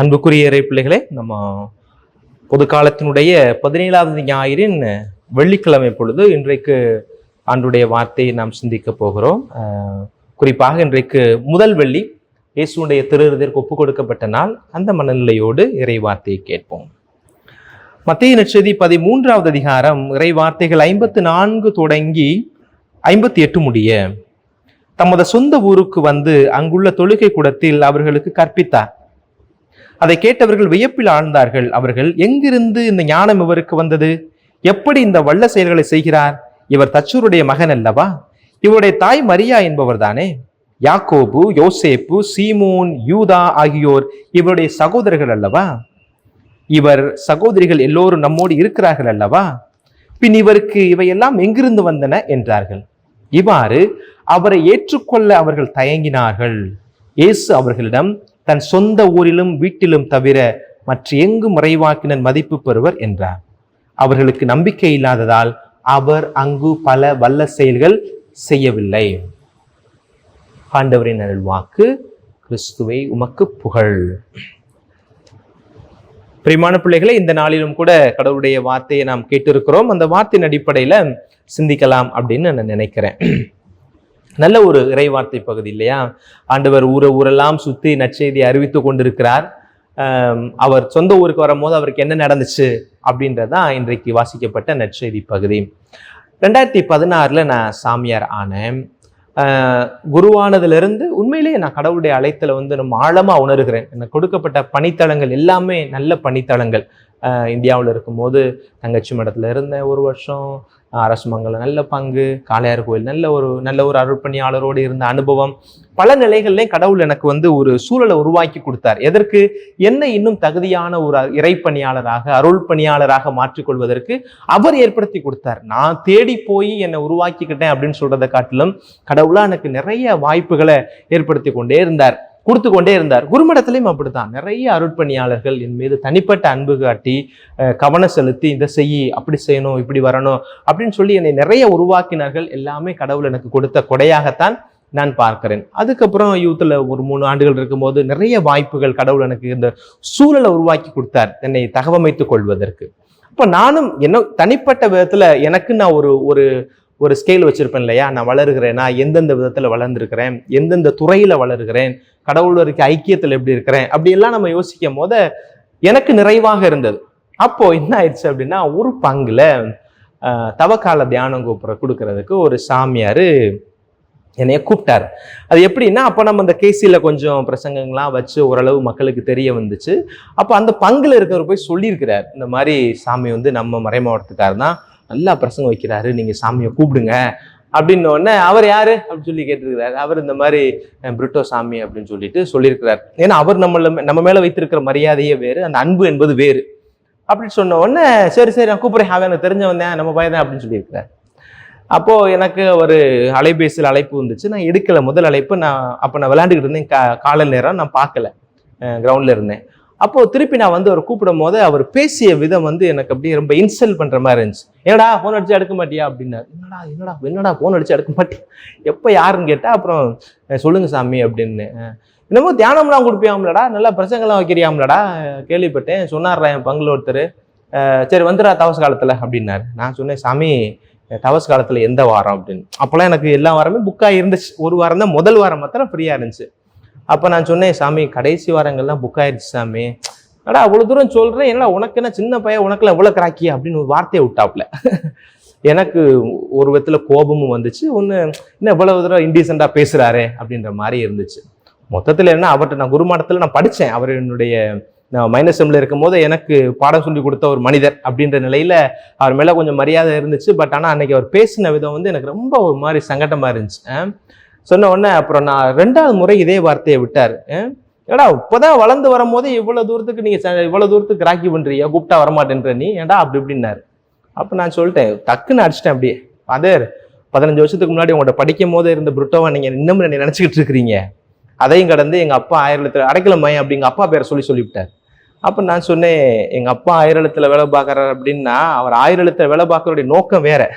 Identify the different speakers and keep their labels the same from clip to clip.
Speaker 1: அன்புக்குரிய இறை பிள்ளைகளே நம்ம பொது காலத்தினுடைய பதினேழாவது ஞாயிறின் வெள்ளிக்கிழமை பொழுது இன்றைக்கு ஆண்டுடைய வார்த்தையை நாம் சிந்திக்க போகிறோம். குறிப்பாக இன்றைக்கு முதல் வெள்ளி இயேசுடைய திருவிருதிற்கு ஒப்புக் கொடுக்கப்பட்ட நாள். அந்த மனநிலையோடு இறை வார்த்தையை கேட்போம். மத்திய நட்சதி பதிமூன்றாவது அதிகாரம் இறை வார்த்தைகள் ஐம்பத்து நான்கு தொடங்கி ஐம்பத்தி எட்டு முடிய தமது சொந்த ஊருக்கு வந்து அங்குள்ள தொழுகை கூடத்தில் அவர்களுக்கு கற்பித்தார். அதை கேட்டவர்கள் வியப்பில் ஆழ்ந்தார்கள். அவர்கள் எங்கிருந்து இந்த ஞானம் இவருக்கு வந்தது? எப்படி இந்த வல்ல செயல்களை செய்கிறார்? இவர் தச்சூருடைய மகன் அல்லவா? இவருடைய தாய் மரியா என்பவர் தானே யாக்கோபு யோசேப்பு சீமோன் யூதா ஆகியோர் இவருடைய சகோதரர்கள் அல்லவா? இவர் சகோதரிகள் எல்லோரும் நம்மோடு இருக்கிறார்கள் அல்லவா? பின் இவருக்கு இவையெல்லாம் எங்கிருந்து வந்தன? என்றார்கள். இவ்வாறு அவரை ஏற்றுக்கொள்ள அவர்கள் தயங்கினார்கள். இயேசு அவர்களிடம் தன் சொந்த ஊரிலும் வீட்டிலும் தவிர மற்ற எங்கும் மறைவாக்கினர் மதிப்பு பெறுவர் என்றார். அவர்களுக்கு நம்பிக்கை இல்லாததால் அவர் அங்கு பல வல்ல செயல்கள் செய்யவில்லை. ஆண்டவரின் அருள்வாக்கு கிறிஸ்துவை உமக்கு புகழ். பிரிமான பிள்ளைகளை இந்த நாளிலும் கூட கடவுளுடைய வார்த்தையை நாம் கேட்டிருக்கிறோம். அந்த வார்த்தையின் அடிப்படையில் சிந்திக்கலாம் அப்படின்னு நான் நினைக்கிறேன். நல்ல ஒரு இறைவார்த்தை பகுதி இல்லையா? ஆண்டவர் ஊரை ஊரெல்லாம் சுற்றி நற்செய்தி அறிவித்து கொண்டிருக்கிறார். அவர் சொந்த ஊருக்கு வரும்போது அவருக்கு என்ன நடந்துச்சு அப்படின்றதான் இன்றைக்கு வாசிக்கப்பட்ட நற்செய்தி பகுதி. ரெண்டாயிரத்தி பதினாறில் நான் சாமியார் ஆனேன். குருவானதுலேருந்து உண்மையிலேயே நான் கடவுளுடைய அழைத்தல வந்து நம்ம ஆழமாக உணர்கிறேன். எனக்கு கொடுக்கப்பட்ட பணித்தளங்கள் எல்லாமே நல்ல பணித்தளங்கள் இந்தியாவில் இருக்கும்போது தங்கச்சி மடத்தில் இருந்தேன் ஒரு வருஷம் அரசு மங்கலம் நல்ல பங்கு காளையார் கோயில் நல்ல ஒரு நல்ல ஒரு அருட்பணியாளரோடு இருந்த அனுபவம். பல நிலைகள்லையும் கடவுள் எனக்கு வந்து ஒரு சூழலை உருவாக்கி கொடுத்தார். எதற்கு? என்னை இன்னும் தகுதியான ஒரு இறைப்பணியாளராக அருள் பணியாளராக மாற்றிக்கொள்வதற்கு அவர் ஏற்படுத்தி கொடுத்தார். நான் தேடி போய் என்னை உருவாக்கிக்கிட்டேன் அப்படின்னு சொல்றதை காட்டிலும் கடவுளாக எனக்கு நிறைய வாய்ப்புகளை ஏற்படுத்தி கொண்டே இருந்தார். கொடுத்து கொண்டே இருந்தார். குருமடத்திலையும் அப்படித்தான். நிறைய அருட்பணியாளர்கள் என் மீது தனிப்பட்ட அன்பு காட்டி கவனம் செலுத்தி இதை செய்யி அப்படி செய்யணும் இப்படி வரணும் அப்படின்னு சொல்லி என்னை நிறைய உருவாக்கினார்கள். எல்லாமே கடவுள் எனக்கு கொடுத்த கொடையாகத்தான் நான் பார்க்கிறேன். அதுக்கப்புறம் யூத்தில் ஒரு மூணு ஆண்டுகள் இருக்கும்போது நிறைய வாய்ப்புகள் கடவுள் எனக்கு இந்த சூழலை உருவாக்கி கொடுத்தார் என்னை தகவமைத்துக் கொள்வதற்கு. அப்போ நானும் என்ன தனிப்பட்ட விதத்தில் எனக்கு நான் ஒரு ஒரு ஒரு ஸ்கேல் வச்சுருப்பேன் இல்லையா? நான் வளருகிறேன் எந்தெந்த விதத்தில் வளர்ந்துருக்கிறேன் எந்தெந்த துறையில் வளருகிறேன் கடவுள் இருக்க எப்படி இருக்கிறேன் அப்படியெல்லாம் நம்ம யோசிக்கும் போது எனக்கு நிறைவாக இருந்தது. அப்போது என்ன ஆயிடுச்சு அப்படின்னா ஒரு பங்கில் தவக்கால தியானம் கூப்பிட கொடுக்கறதுக்கு ஒரு சாமியார் என்னைய கூப்பிட்டாரு. அது எப்படின்னா அப்போ நம்ம அந்த கேசியில் கொஞ்சம் பிரசங்கங்கள்லாம் வச்சு ஓரளவு மக்களுக்கு தெரிய வந்துச்சு. அப்போ அந்த பங்கில் இருக்கிறவர் போய் சொல்லியிருக்கிறார் இந்த மாதிரி சாமி வந்து நம்ம மறைமாவட்டத்துக்கார் தான் நல்லா பிரசங்கம் வைக்கிறாரு நீங்கள் சாமியை கூப்பிடுங்க. அப்படின்னோடனே அவர் யார்? அப்படின்னு சொல்லி கேட்டிருக்கிறாரு. அவர் இந்த மாதிரி பிரிட்டோ சாமி அப்படின்னு சொல்லிட்டு சொல்லியிருக்கிறார். ஏன்னா அவர் நம்மள நம்ம மேலே வைத்திருக்கிற மரியாதையே வேறு அந்த அன்பு என்பது வேறு. அப்படின்னு சொன்ன உடனே சரி சரி நான் கூப்பிடுறேன். அவன் எனக்கு தெரிஞ்ச வந்தேன். நம்ம பையன் அப்படின்னு சொல்லியிருக்கிறார். அப்போது எனக்கு ஒரு அலைபேசியில் அழைப்பு வந்துச்சு. நான் எடுக்கலை. முதல் அழைப்பு நான் அப்போ நான் விளையாண்டுக்கிட்டு இருந்தேன். கா காலை நேரம் நான் பார்க்கல. கிரவுண்டில் இருந்தேன். அப்போ திருப்பி நான் வந்து அவர் கூப்பிடும் போது அவர் பேசிய விதம் வந்து எனக்கு அப்படியே ரொம்ப இன்சல்ட் பண்ற மாதிரி இருந்துச்சு. என்னடா ஃபோன் அடிச்சு எடுக்க மாட்டியா? அப்படின்னாரு. என்னடா என்னடா என்னடா ஃபோன் அடிச்சு எடுக்க மாட்டியா? எப்போ யாருன்னு கேட்டா அப்புறம் சொல்லுங்க சாமி அப்படின்னு. என்னமோ தியானம்லாம் கொடுப்பியாம்லடா நல்லா பிரசங்கெல்லாம் வைக்கிறியாம்லடா? கேள்விப்பட்டேன். சொன்னார்ரா என் பங்குல ஒருத்தர். சரி வந்துடா தவச காலத்துல அப்படின்னாரு. நான் சொன்னேன் சாமி தவஸ் காலத்துல எந்த வாரம்? அப்படின்னு. அப்போல்லாம் எனக்கு எல்லா வாரமே புக்காக இருந்துச்சு. ஒரு வாரம் தான் முதல் வாரம் மாத்திரம் ஃப்ரீயா இருந்துச்சு. அப்போ நான் சொன்னேன் சாமி கடைசி வாரங்கள்லாம் புக் ஆயிடுச்சு சாமி. அடா அவ்வளோ தூரம் சொல்கிறேன் என்ன உனக்கு என்ன சின்ன பையன் உனக்குலாம் இவ்வளோ கிராக்கி அப்படின்னு ஒரு வார்த்தையை விட்டாப்புல. எனக்கு ஒரு விதத்தில் கோபமும் வந்துச்சு. ஒன்று என்ன இவ்வளவு தூரம் இன்டீசெண்டாக பேசுகிறாரே அப்படின்ற மாதிரி இருந்துச்சு. மொத்தத்தில் என்ன அவர்கிட்ட நான் குருமாடத்தில் நான் படித்தேன் அவர் என்னுடைய நான் மைனஸ் செம்ல இருக்கும்போது எனக்கு பாடம் சொல்லி கொடுத்த ஒரு மனிதர் அப்படின்ற நிலையில அவர் மேல கொஞ்சம் மரியாதை இருந்துச்சு. பட் ஆனால் அன்னைக்கு அவர் பேசின விதம் வந்து எனக்கு ரொம்ப ஒரு மாதிரி சங்கடமாக இருந்துச்சு. சொன்ன உடனே அப்புறம் நான் ரெண்டாவது முறை இதே வார்த்தையை விட்டார். ஏடா இப்போதான் வளர்ந்து வரும்போது இவ்வளோ தூரத்துக்கு நீங்கள் ச- தூரத்துக்கு ராக்கி பண்ணுறியா கூப்பிட்டா வரமாட்டேன்ற நீ? ஏடா அப்படி இப்படின்னாரு. அப்போ நான் சொல்லிட்டேன் டக்குன்னு அடிச்சிட்டேன் அப்படியே. அதே பதினஞ்சு வருஷத்துக்கு முன்னாடி உங்கள்கிட்ட படிக்கும் போது இருந்த புருட்டோவை நீங்கள் இன்னும் என்ன நினச்சிக்கிட்டு இருக்கிறீங்க. அதையும் கடந்து எங்கள் அப்பா ஆயிரத்துல அப்படி அப்படிங்க அப்பா பேரை சொல்லி சொல்லிவிட்டார் அப்போ நான் சொன்னேன் எங்கள் அப்பா ஆயிரத்தில் வேலை பார்க்கறாரு அப்படின்னா அவர் ஆயிரத்தில் வேலை பார்க்கறதுடைய நோக்கம் வேற.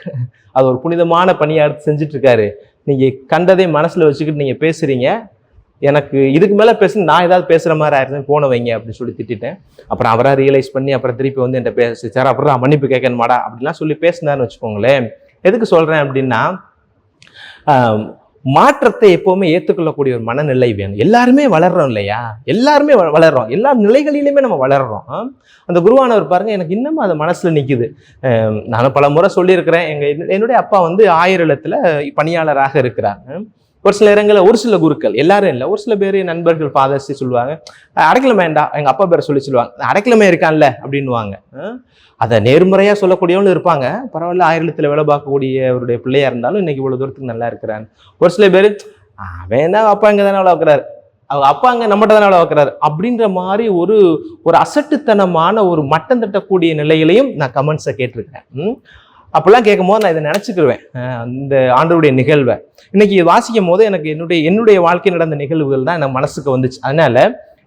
Speaker 1: அது ஒரு புனிதமான பணியாக எடுத்து செஞ்சுட்டு இருக்காரு. நீங்கள் கண்டதை மனசில் வச்சுக்கிட்டு நீங்கள் பேசுகிறீங்க எனக்கு இதுக்கு மேலே பேச நான் ஏதாவது பேசுகிற மாதிரி ஆயிருந்தேன் போன வைங்க அப்படின்னு சொல்லி திட்டிட்டேன். அப்புறம் அவராக ரியலைஸ் பண்ணி அப்புறம் திருப்பி வந்து என்கிட்ட பேச சார் அப்புறம் நான் மன்னிப்பு கேட்கணுமாடா அப்படிலாம் சொல்லி பேசினார்னு வச்சுக்கோங்களேன். எதுக்கு சொல்கிறேன் அப்படின்னா மாற்றத்தை எப்பவுமே ஏற்றுக்கொள்ளக்கூடிய ஒரு மனநிலை வேணும். எல்லாருமே வளர்றோம் இல்லையா? எல்லாருமே வ- வளர்றோம். எல்லா நிலைகளிலுமே நம்ம வளர்றோம். அந்த குருவானவர் பாருங்க எனக்கு இன்னமும் அது மனசுல நிக்குது. நான் நானும் பல முறை சொல்லியிருக்கிறேன். எங்க என்னுடைய அப்பா வந்து ஆயிரத்துல பணியாளராக இருக்கிறார். ஒரு சில இடங்களில் ஒரு சில குருக்கள் எல்லாரும் இல்லை. ஒரு சில பேர் நண்பர்கள் ஃபாதர்ஸ் சொல்லுவாங்க. அடைக்கலமேண்டா எங்கள் அப்பா பேரை சொல்லி சொல்லுவாங்க. அடைக்கலமே இருக்கான்ல அப்படின்னுவாங்க. அதை நேர்முறையாக சொல்லக்கூடியவங்களும் இருப்பாங்க. பரவாயில்ல ஆயிரத்தில் வேலை பார்க்கக்கூடிய அவருடைய பிள்ளையாக இருந்தாலும் இன்னைக்கு இவ்வளோ தூரத்துக்கு நல்லா இருக்கிறான். ஒரு சில பேர் அவன் தான் அப்பா இங்கே தானே வேலை பார்க்குறாரு? அவங்க அப்பா அங்கே நம்மகிட்ட தானே வேலை பார்க்குறாரு? அப்படின்ற மாதிரி ஒரு ஒரு அசட்டுத்தனமான ஒரு மட்டம் தட்டக்கூடிய நிலையிலையும் நான் கமெண்ட்ஸை கேட்டிருக்கேன் அப்போல்லாம் கேட்கும் போது நான் இதை நினச்சிக்கிடுவேன் அந்த ஆண்டருடைய நிகழ்வை. இன்னைக்கு இது வாசிக்கும் போது எனக்கு என்னுடைய என்னுடைய வாழ்க்கை நடந்த நிகழ்வுகள் தான் எனக்கு மனசுக்கு வந்துச்சு. அதனால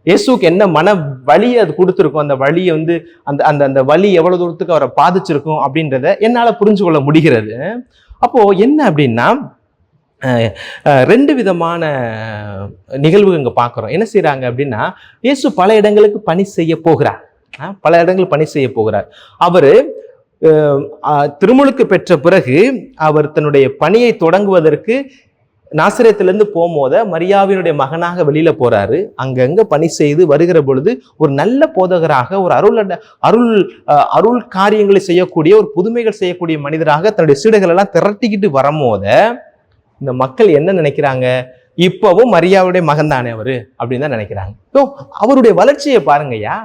Speaker 1: இயேசுக்கு என்ன மன வலியை அது கொடுத்துருக்கும் அந்த வலியை வந்து அந்த அந்த அந்த வலி எவ்வளோ தூரத்துக்கு அவரை பாதிச்சிருக்கும் அப்படின்றத என்னால் புரிஞ்சு கொள்ள முடிகிறது. அப்போது என்ன அப்படின்னா ரெண்டு விதமான நிகழ்வு இங்கே பார்க்குறோம். என்ன செய்கிறாங்க அப்படின்னா இயேசு பல இடங்களுக்கு பணி செய்ய போகிறார். பல இடங்கள் பணி செய்ய போகிறார். அவர் திருமுழுக்கு பெற்ற பிறகு அவர் தன்னுடைய பணியை தொடங்குவதற்கு நாசிரியத்திலேருந்து போகும்போத மரியாவினுடைய மகனாக வெளியில் போகிறாரு அங்கங்கே பணி செய்து வருகிற பொழுது ஒரு நல்ல போதகராக ஒரு அருள் அருள் அருள் காரியங்களை செய்யக்கூடிய ஒரு புதுமைகள் செய்யக்கூடிய மனிதராக தன்னுடைய சீடுகள் எல்லாம் திரட்டிக்கிட்டு வரும்போத இந்த மக்கள் என்ன நினைக்கிறாங்க? இப்போவும் மரியாவுடைய மகன் தானே அவர்? அப்படின்னு தான் நினைக்கிறாங்க. ஸோ அவருடைய வளர்ச்சியை பாருங்கய்யா.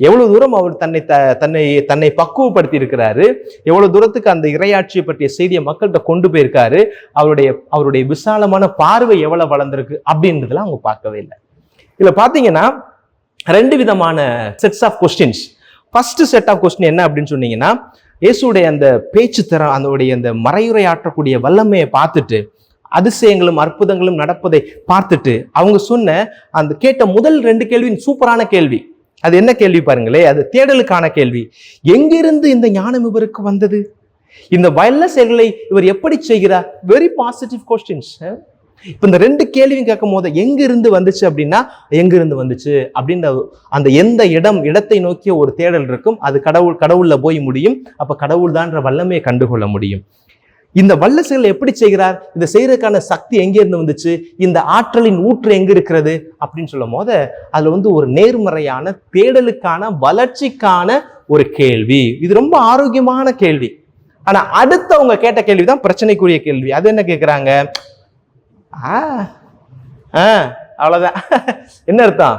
Speaker 1: எவ்வளவு தூரம் அவர் தன்னை த தன்னை தன்னை பக்குவப்படுத்தி இருக்கிறாரு எவ்வளவு தூரத்துக்கு அந்த இரையாட்சியை பற்றிய செய்தியை மக்கள்கிட்ட கொண்டு போயிருக்காரு அவருடைய அவருடைய விசாலமான பார்வை எவ்வளவு வளர்ந்துருக்கு அப்படின்றதெல்லாம் அவங்க பார்க்கவே இல்லை. இதுல பாத்தீங்கன்னா ரெண்டு விதமான sets of questions first set of question என்ன அப்படின்னு சொன்னீங்கன்னா இயேசுடைய அந்த பேச்சு தர அதனுடைய அந்த மறையுரை ஆற்றக்கூடிய வல்லமையை பார்த்துட்டு அதிசயங்களும் அற்புதங்களும் நடப்பதை பார்த்துட்டு அவங்க சொன்ன அந்த கேட்ட முதல் ரெண்டு கேள்வி சூப்பரான கேள்வி அது என்ன கேள்வி பாருங்களே அது தேடலுக்கான கேள்வி. எங்கிருந்து இந்த ஞானம் இவருக்கு வந்தது? இந்த வயல்ல செயல்களை இவர் எப்படி செய்கிறார்? வெரி பாசிட்டிவ் கொஸ்டின்ஸ் இப்போ இந்த ரெண்டு கேள்வியும் கேட்கும் போது எங்கிருந்து வந்துச்சு அப்படின்னா எங்கிருந்து வந்துச்சு? அப்படின்ற அந்த எந்த இடம் இடத்தை நோக்கிய ஒரு தேடல் இருக்கும். அது கடவுள் கடவுளில் போய் முடியும். அப்போ கடவுள் தான்ற வல்லமையை கண்டுகொள்ள முடியும். இந்த வல்ல செயல் எப்படி செய்கிறார்? இதை செய்யறதுக்கான சக்தி எங்கேருந்து வந்துச்சு? இந்த ஆற்றலின் ஊற்று எங்க இருக்கிறது? அப்படின்னு சொல்லும் போது அதுல வந்து ஒரு நேர்மறையான தேடலுக்கான வளர்ச்சிக்கான ஒரு கேள்வி. இது ரொம்ப ஆரோக்கியமான கேள்வி. ஆனா அடுத்தவங்க கேட்ட கேட்ட கேள்விதான் பிரச்சனைக்குரிய கேள்வி. அது என்ன கேட்குறாங்க ஆ ஆ அவ்வளோதான் என்ன அர்த்தம்?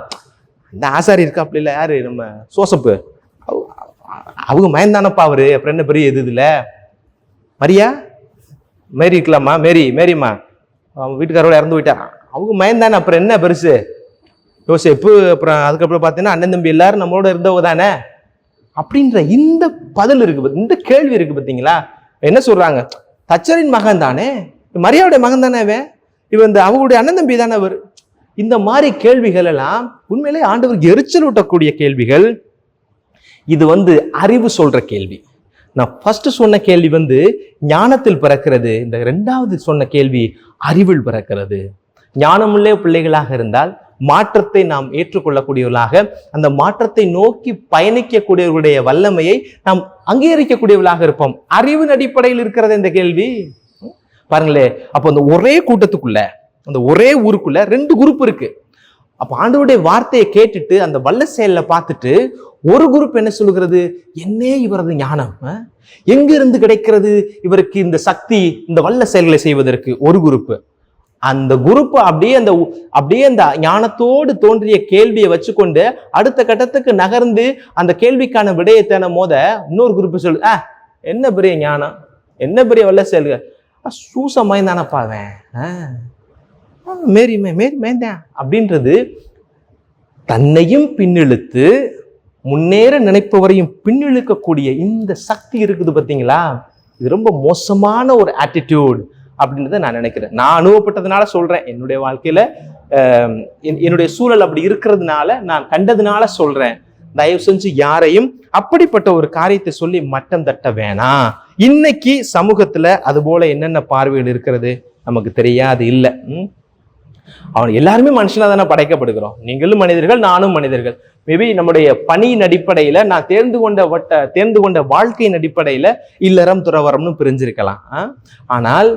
Speaker 1: இந்த ஆசாரி இருக்கா அப்படி இல்லை யாரு? நம்ம சோசப்பு. அவங்க மயந்தானப்பா அவரு. அப்புறம் என்ன பெரிய இது இல்லை மரியா? மேரி இருக்கலாமா மேரி மேரிம்மா. அவங்க வீட்டுக்காரோட இறந்து போயிட்டாராம் அவங்க மயந்தானே அப்புறம் என்ன பெருசு? யோசிப்பு அப்புறம் அதுக்கப்புறம் பார்த்தீங்கன்னா அண்ணன் தம்பி எல்லாரும் நம்மளோட இருந்தவங்க தானே? அப்படின்ற இந்த பதில் இருக்கு இந்த கேள்வி இருக்கு பார்த்தீங்களா என்ன சொல்றாங்க? தச்சரின் மகன் தானே? மரியாவுடைய மகன் தானே அவன் இவன் இந்த அவங்களுடைய அண்ணன் தம்பி தானே அவர் இந்த மாதிரி கேள்விகள் எல்லாம் உண்மையிலே ஆண்டவருக்கு எரிச்சல் ஊட்டக்கூடிய கேள்விகள். இது வந்து அறிவு சொல்ற கேள்வி. நான் ஃபஸ்ட்டு சொன்ன கேள்வி வந்து ஞானத்தில் பிறக்கிறது. இந்த ரெண்டாவது சொன்ன கேள்வி அறிவில் பிறக்கிறது. ஞானமுள்ள பிள்ளைகளாக இருந்தால் மாற்றத்தை நாம் ஏற்றுக்கொள்ளக்கூடியவர்களாக அந்த மாற்றத்தை நோக்கி பயணிக்கக்கூடியவர்களுடைய வல்லமையை நாம் அங்கீகரிக்கக்கூடியவர்களாக இருப்போம். அறிவின் அடிப்படையில் இருக்கிறது இந்த கேள்வி? பாருங்களே அப்போ அந்த ஒரே கூட்டத்துக்குள்ள அந்த ஒரே ஊருக்குள்ள ரெண்டு குரூப் இருக்கு. அப்போ ஆண்டவருடைய வார்த்தையை கேட்டுட்டு அந்த வல்ல செயலில் பார்த்துட்டு ஒரு குரூப் என்ன சொல்லுகிறது? என்னே இவரது ஞானம் எங்கிருந்து கிடைக்கிறது இவருக்கு இந்த சக்தி இந்த வல்ல செயல்களை செய்வதற்கு ஒரு குரூப்? அந்த குரூப் அப்படியே அந்த அப்படியே அந்த ஞானத்தோடு தோன்றிய கேள்வியை வச்சுக்கொண்டு அடுத்த கட்டத்துக்கு நகர்ந்து அந்த கேள்விக்கான விடையை தேன மோத இன்னொரு குரூப் சொல்லு ஆ என்ன பெரிய ஞானம்? என்ன பெரிய வல்ல செயல்கள்? சூச மயந்தானப்பா அவன் ஆ. மேரி மே மேரி மேந்தேன் அப்படின்றது தன்னையும் பின்னிழுத்து முன்னேற நினைப்பவரையும் பின்னிழுக்கக்கூடிய இந்த சக்தி இருக்குது பார்த்தீங்களா? இது ரொம்ப மோசமான ஒரு ஆட்டிடியூட் அப்படின்றத நான் நினைக்கிறேன். நான் அனுபவப்பட்டதுனால சொல்கிறேன் என்னுடைய வாழ்க்கையில் என்- என்னுடைய சூழல் அப்படி இருக்கிறதுனால நான் கண்டதுனால சொல்கிறேன் தயவு செஞ்சு யாரையும் அப்படிப்பட்ட ஒரு காரியத்தை சொல்லி மட்டம் தட்ட வேணாம். இன்னைக்கு சமூகத்தில் அதுபோல் என்னென்ன பார்வைகள் இருக்கிறது? நமக்கு தெரியாது இல்லை. ம்? அவன் எல்லாருமே மனுஷனா தானே படைக்கப்படுகிறோம். நீங்களும் மனிதர்கள் நானும் மனிதர்கள். மேபி நம்முடைய பணியின் அடிப்படையில நான் தேர்ந்து கொண்ட வட்ட தேர்ந்து கொண்ட வாழ்க்கையின் அடிப்படையில இல்லறம் துறவரம்னு பிரிஞ்சிருக்கலாம். ஆனால்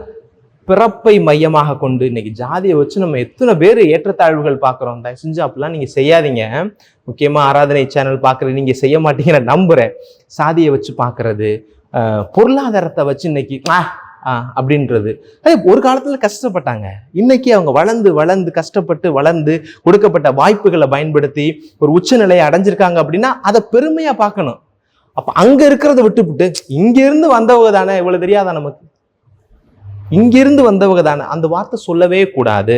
Speaker 1: பிறப்பை மையமாக கொண்டு இன்னைக்கு ஜாதியை வச்சு நம்ம எத்தனை பேர் ஏற்றத்தாழ்வுகள் பார்க்குறோம். தயவு செஞ்சு அப்படிலாம் நீங்க செய்யாதீங்க. முக்கியமா ஆராதனை சேனல் பார்க்குறது நீங்க செய்ய மாட்டீங்கன்னு நம்புகிறேன் நம்புறேன். சாதியை வச்சு பார்க்கறது பொருளாதாரத்தை வச்சு இன்னைக்கு அப்படின்றது. அதே ஒரு காலத்தில் கஷ்டப்பட்டாங்க. இன்னைக்கு அவங்க வளர்ந்து வளர்ந்து கஷ்டப்பட்டு வளர்ந்து கொடுக்கப்பட்ட வாய்ப்புகளை பயன்படுத்தி ஒரு உச்சநிலையை அடைஞ்சிருக்காங்க அப்படின்னா அதை பெருமையாக பார்க்கணும். அப்போ அங்கே இருக்கிறத விட்டுவிட்டு இங்கேருந்து வந்தவங்க தானே இவ்வளோ தெரியாதா நமக்கு? இங்கிருந்து வந்தவங்க தானே. அந்த வார்த்தை சொல்லவே கூடாது.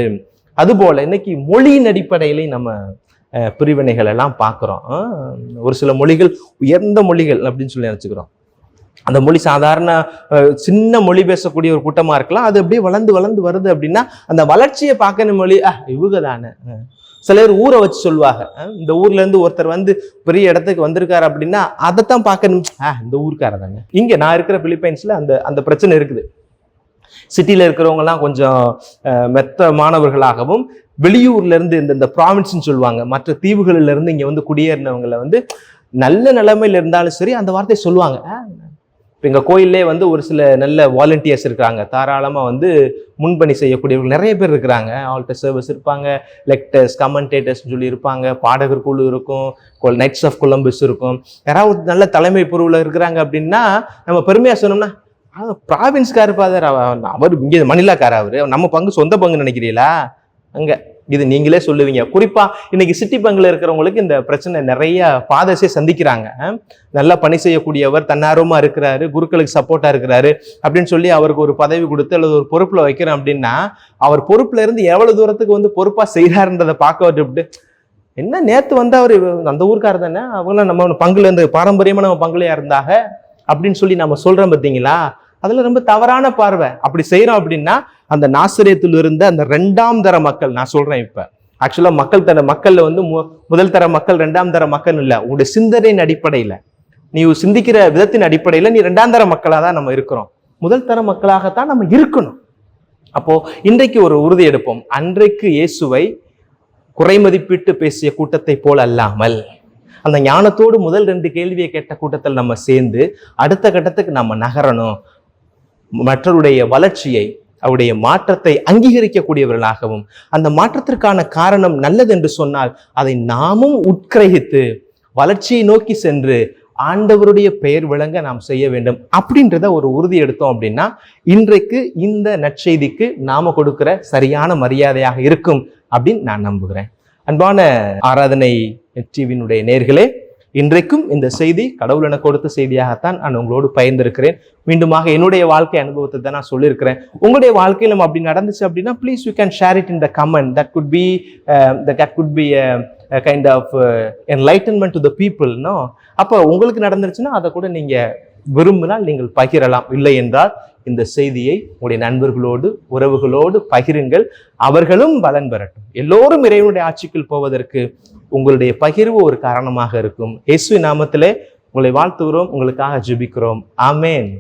Speaker 1: அதுபோல் இன்னைக்கு மொழியின் அடிப்படையிலையும் நம்ம பிரிவினைகள் எல்லாம் பார்க்குறோம். ஒரு சில மொழிகள் உயர்ந்த மொழிகள் அப்படின்னு சொல்லி நினச்சிக்கிறோம். அந்த மொழி சாதாரண சின்ன மொழி பேசக்கூடிய ஒரு கூட்டமாக இருக்கலாம். அது அப்படியே வளர்ந்து வளர்ந்து வருது அப்படின்னா அந்த வளர்ச்சியை பார்க்கணும் மொழி ஆ இவங்க தானே சில பேர் ஊரை வச்சு சொல்லுவாங்க. இந்த ஊர்ல இருந்து ஒருத்தர் வந்து பெரிய இடத்துக்கு வந்திருக்காரு அப்படின்னா அதைத்தான் பார்க்கணும். ஆ இந்த ஊருக்கார தானே இங்கே நான் இருக்கிற பிலிப்பைன்ஸ்ல அந்த அந்த பிரச்சனை இருக்குது. சிட்டியில் இருக்கிறவங்கலாம் கொஞ்சம் மெத்த மாணவர்களாகவும் வெளியூர்லேருந்து இந்த இந்த ப்ராவின்ஸ்னு சொல்லுவாங்க. மற்ற தீவுகளிலிருந்து இங்கே வந்து குடியேறினவங்களை வந்து நல்ல நிலைமையில் இருந்தாலும் சரி அந்த வார்த்தையை சொல்லுவாங்க. இப்போ எங்கள் கோயிலே வந்து ஒரு சில நல்ல வாலண்டியர்ஸ் இருக்காங்க. தாராளமாக வந்து முன்பணி செய்யக்கூடியவர்கள் நிறைய பேர் இருக்கிறாங்க. ஆல்டர் சர்வீஸ் இருப்பாங்க. லெக்டர்ஸ் கமெண்டேட்டர்ஸ்னு சொல்லி இருப்பாங்க. பாடகர் குழு இருக்கும். நைட்ஸ் ஆஃப் கொலம்பஸ் இருக்கும். யாராவது நல்ல தலைமை பொருவில் இருக்கிறாங்க அப்படின்னா நம்ம பெருமையாக சொன்னோம்னா ப்ராவின்ஸ்கார் ஃபாதர் அவர் இங்கே மணிலாக்கார் அவர்? நம்ம பங்கு சொந்த பங்கு நினைக்கிறீங்களா? அங்கே இது நீங்களே சொல்லுவீங்க. குறிப்பா இன்னைக்கு சிட்டி பங்குல இருக்கிறவங்களுக்கு இந்த பிரச்சனை நிறைய ஃபாதர்ஸே சந்திக்கிறாங்க. நல்லா பணி செய்யக்கூடியவர் தன்னார்வமா இருக்கிறாரு குருக்களுக்கு சப்போர்ட்டா இருக்கிறாரு அப்படின்னு சொல்லி அவருக்கு ஒரு பதவி கொடுத்து அல்லது ஒரு பொறுப்புல வைக்கிறோம் அப்படின்னா அவர் பொறுப்புல இருந்து எவ்வளவு தூரத்துக்கு வந்து பொறுப்பா செய்யறாருன்றதை பார்க்க விட்டு என்ன நேத்து வந்து அவர் அந்த ஊருக்காரர் தானே அவங்களாம் நம்ம பங்குல இருந்து பாரம்பரியமா நம்ம பங்குலையா இருந்தாங்க அப்படின்னு சொல்லி நம்ம சொல்றோம் பார்த்தீங்களா அதுல ரொம்ப தவறான பார்வை. அப்படி செய்யறோம் அப்படின்னா அந்த நாசிரியத்தில் இருந்த அந்த ரெண்டாம் தர மக்கள் நான் சொல்றேன் இப்ப. ஆக்சுவலா மக்கள் தர மக்கள்ல வந்து மு- முதல் தர மக்கள் ரெண்டாம் தர மக்கள் இல்லை. உங்களுடைய சிந்தனையின் அடிப்படையில. நீ சிந்திக்கிற விதத்தின் அடிப்படையில நீ ரெண்டாம் தர மக்களாக தான் நம்ம இருக்கிறோம். முதல் தர மக்களாகத்தான் நம்ம இருக்கணும். அப்போ இன்றைக்கு ஒரு உறுதி எடுப்போம். அன்றைக்கு இயேசுவை குறைமதிப்பிட்டு பேசிய கூட்டத்தை போல் அல்லாமல் அந்த ஞானத்தோடு முதல் ரெண்டு கேள்வியை கேட்ட கூட்டத்தில் நம்ம சேர்ந்து அடுத்த கட்டத்துக்கு நம்ம நகரணும். மற்றவருடைய வளர்ச்சியை அவருடைய மாற்றத்தை அங்கீகரிக்கக்கூடியவர்களாகவும் அந்த மாற்றத்திற்கான காரணம் நல்லது என்று சொன்னால் அதை நாமும் உட்கிரகித்து வளர்ச்சியை நோக்கி சென்று ஆண்டவருடைய பெயர் விளங்க நாம் செய்ய வேண்டும். அப்படின்றத ஒரு உறுதி எடுத்தோம் அப்படின்னா இன்றைக்கு இந்த நற்செய்திக்கு நாம கொடுக்கிற சரியான மரியாதையாக இருக்கும் அப்படின்னு நான் நம்புகிறேன். அன்பான ஆராதனை டிவியினுடைய நேர்களே இன்றைக்கும் இந்த செய்தி கடவுள் எனக்கு கொடுத்த செய்தியாகத்தான் நான் உங்களோடு பயந்திருக்கிறேன் மீண்டுமாக என்னுடைய வாழ்க்கை அனுபவத்தை தான் நான் சொல்லியிருக்கிறேன். உங்களுடைய வாழ்க்கையிலும் அப்படி நடந்துச்சு அப்படின்னா please you can share it in the comment that could be that could be kind of enlightenment to the பீப்புள்னோ அப்போ உங்களுக்கு நடந்துருச்சுன்னா அதை கூட நீங்கள் விரும்பினால் நீங்கள் பகிரலாம். இல்லை என்றால் இந்த செய்தியை உங்களுடைய நண்பர்களோடு உறவுகளோடு பகிருங்கள். அவர்களும் பலன் பெறட்டும். எல்லோரும் இறைவனுடைய ஆட்சிக்குள் போவதற்கு உங்களுடைய பகிர்வு ஒரு காரணமாக இருக்கும். இயேசு நாமத்திலே உங்களை வாழ்த்துகிறோம். உங்களுக்காக ஜெபிக்கிறோம். ஆமேன்.